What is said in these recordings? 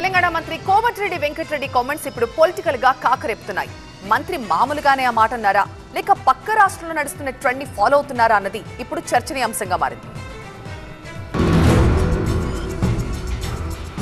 తెలంగాణ మంత్రి కోమటిరెడ్డి వెంకటరెడ్డి కామెంట్స్ ఇప్పుడు పొలిటికల్గా కాకరేపుతున్నాయి. మంత్రి మామూలుగానే ఆ మాట అన్నారా? లేక పక్క రాష్ట్రంలో నడుస్తున్న ట్రెండ్ని ఫాలో అవుతున్నారా అన్నది ఇప్పుడు చర్చనీయాంశంగా మారింది.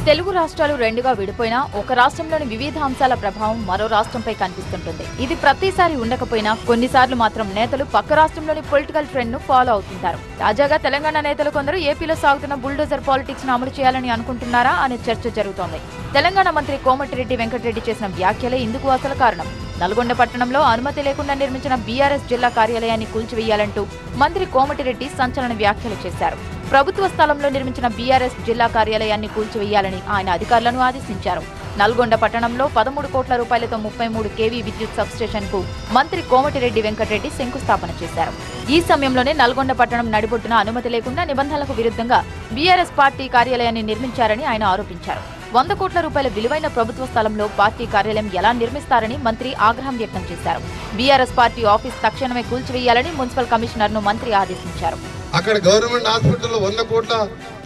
తెలుగు రాష్ట్రాలు రెండుగా విడిపోయినా ఒక రాష్ట్రంలోని వివిధ అంశాల ప్రభావం మరో రాష్ట్రంపై కనిపిస్తుంటుంది. ఇది ప్రతిసారి ఉండకపోయినా కొన్నిసార్లు మాత్రం నేతలు పక్క రాష్ట్రంలోని పొలిటికల్ ట్రెండ్ను ఫాలో అవుతుంటారు. తాజాగా తెలంగాణ నేతలు కొందరు ఏపీలో సాగుతున్న బుల్డోజర్ పాలిటిక్స్ను అమలు చేయాలని అనుకుంటున్నారా అనే చర్చ జరుగుతోంది. తెలంగాణ మంత్రి కోమటిరెడ్డి వెంకటరెడ్డి చేసిన వ్యాఖ్యలే ఇందుకు అసలు కారణం. నల్గొండ పట్టణంలో అనుమతి లేకుండా నిర్మించిన బీఆర్ఎస్ జిల్లా కార్యాలయాన్ని కూల్చివేయాలంటూ మంత్రి కోమటిరెడ్డి సంచలన వ్యాఖ్యలు చేశారు. ప్రభుత్వ స్థలంలో నిర్మించిన బీఆర్ఎస్ జిల్లా కార్యాలయాన్ని కూల్చివేయాలని ఆయన అధికారులను ఆదేశించారు. నల్గొండ పట్టణంలో పదమూడు కోట్ల రూపాయలతో ముప్పై మూడు కేవీ విద్యుత్ సబ్స్టేషన్కు మంత్రి కోమటిరెడ్డి వెంకటరెడ్డి శంకుస్థాపన చేశారు. ఈ సమయంలోనే నల్గొండ పట్టణం నడిబొడ్డున అనుమతి లేకుండా నిబంధనలకు విరుద్ధంగా బీఆర్ఎస్ పార్టీ కార్యాలయాన్ని నిర్మించారని ఆయన ఆరోపించారు. వంద కోట్ల రూపాయల విలువైన ప్రభుత్వ స్థలంలో పార్టీ కార్యాలయం ఎలా నిర్మిస్తారని మంత్రి ఆగ్రహం వ్యక్తం చేశారు. బీఆర్ఎస్ పార్టీ ఆఫీస్ తక్షణమే కూల్చివేయాలని మున్సిపల్ కమిషనర్ను మంత్రి ఆదేశించారు. అక్కడ గవర్నమెంట్ హాస్పిటల్లో వంద కోట్ల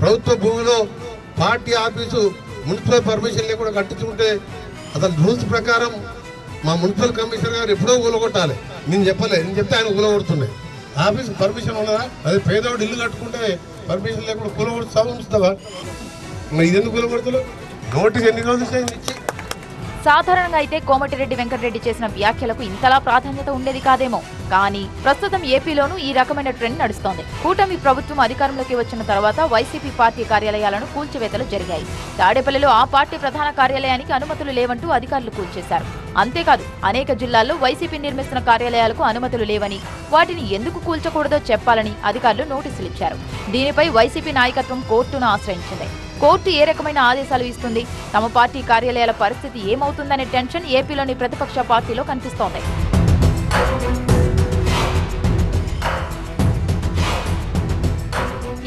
ప్రభుత్వ భూమిలో పార్టీ ఆఫీసు మున్సిపల్ పర్మిషన్ లేకుండా కట్టించుకుంటే అతని రూల్స్ ప్రకారం మా మున్సిపల్ కమిషనర్ గారు ఎప్పుడో గులగొట్టాలి నేను చెప్పలే నేను చెప్తే ఆయన కూలగొడుతుండే ఆఫీస్ పర్మిషన్ ఉన్నదా? అది పేదవాడు ఇల్లు కట్టుకుంటే పర్మిషన్ లేకుండా కూలగొడుతావా ఉంచుతావా? మరి ఇది ఎందుకు కూలగొడుతున్నావు నోటీస్ ఎన్ని రోజులు ఇచ్చి సాధారణంగా అయితే కోమటిరెడ్డి వెంకటరెడ్డి చేసిన వ్యాఖ్యలకు ఇంతలా ప్రాధాన్యత ఉండేది కాదేమో. కానీ ప్రస్తుతం ఏపీలోనూ ఈ రకమైన ట్రెండ్ నడుస్తోంది. కూటమి ప్రభుత్వం అధికారంలోకి వచ్చిన తర్వాత వైసీపీ పార్టీ కార్యాలయాలను కూల్చివేతలు జరిగాయి. తాడేపల్లిలో ఆ పార్టీ ప్రధాన కార్యాలయానికి అనుమతులు లేవంటూ అధికారులు కూల్చేశారు. అంతేకాదు అనేక జిల్లాల్లో వైసీపీ నిర్మిస్తున్న కార్యాలయాలకు అనుమతులు లేవని వాటిని ఎందుకు కూల్చకూడదో చెప్పాలని అధికారులు నోటీసులు ఇచ్చారు. దీనిపై వైసీపీ నాయకత్వం కోర్టును ఆశ్రయించింది. కోర్టు ఏ రకమైన ఆదేశాలు ఇస్తుంది? తమ పార్టీ కార్యాలయాల పరిస్థితి ఏమవుతుందనే టెన్షన్ ఏపీలోని ప్రతిపక్ష పార్టీలో కనిపిస్తోంది.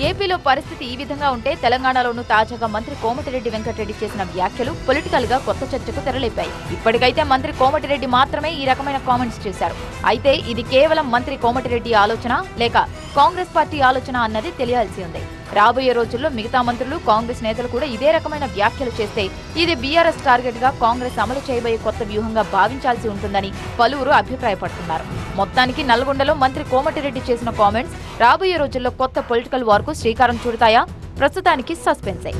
ఏపీలో పరిస్థితి ఈ విధంగా ఉంటే తెలంగాణలోనూ తాజాగా మంత్రి కోమటిరెడ్డి వెంకటరెడ్డి చేసిన వ్యాఖ్యలు పొలిటికల్గా కొత్త చర్చకు తెరలేపాయి. ఇప్పటికైతే మంత్రి కోమటిరెడ్డి మాత్రమే ఈ రకమైన కామెంట్స్ చేశారు. అయితే ఇది కేవలం మంత్రి కోమటిరెడ్డి ఆలోచన లేక కాంగ్రెస్ పార్టీ ఆలోచన అన్నది తెలియాల్సి ఉంది. రాబోయే రోజుల్లో మిగతా మంత్రులు కాంగ్రెస్ నేతలు కూడా ఇదే రకమైన వ్యాఖ్యలు చేస్తే ఇది బీఆర్ఎస్ టార్గెట్గా కాంగ్రెస్ అమలు చేయబోయే కొత్త వ్యూహంగా భావించాల్సి ఉంటుందని పలువురు అభిప్రాయపడుతున్నారు. మొత్తానికి నల్గొండలో మంత్రి కోమటిరెడ్డి చేసిన కామెంట్స్ రాబోయే రోజుల్లో కొత్త పొలిటికల్ వార్కు శ్రీకారం చుడతాయా? ప్రస్తుతానికి సస్పెన్సే.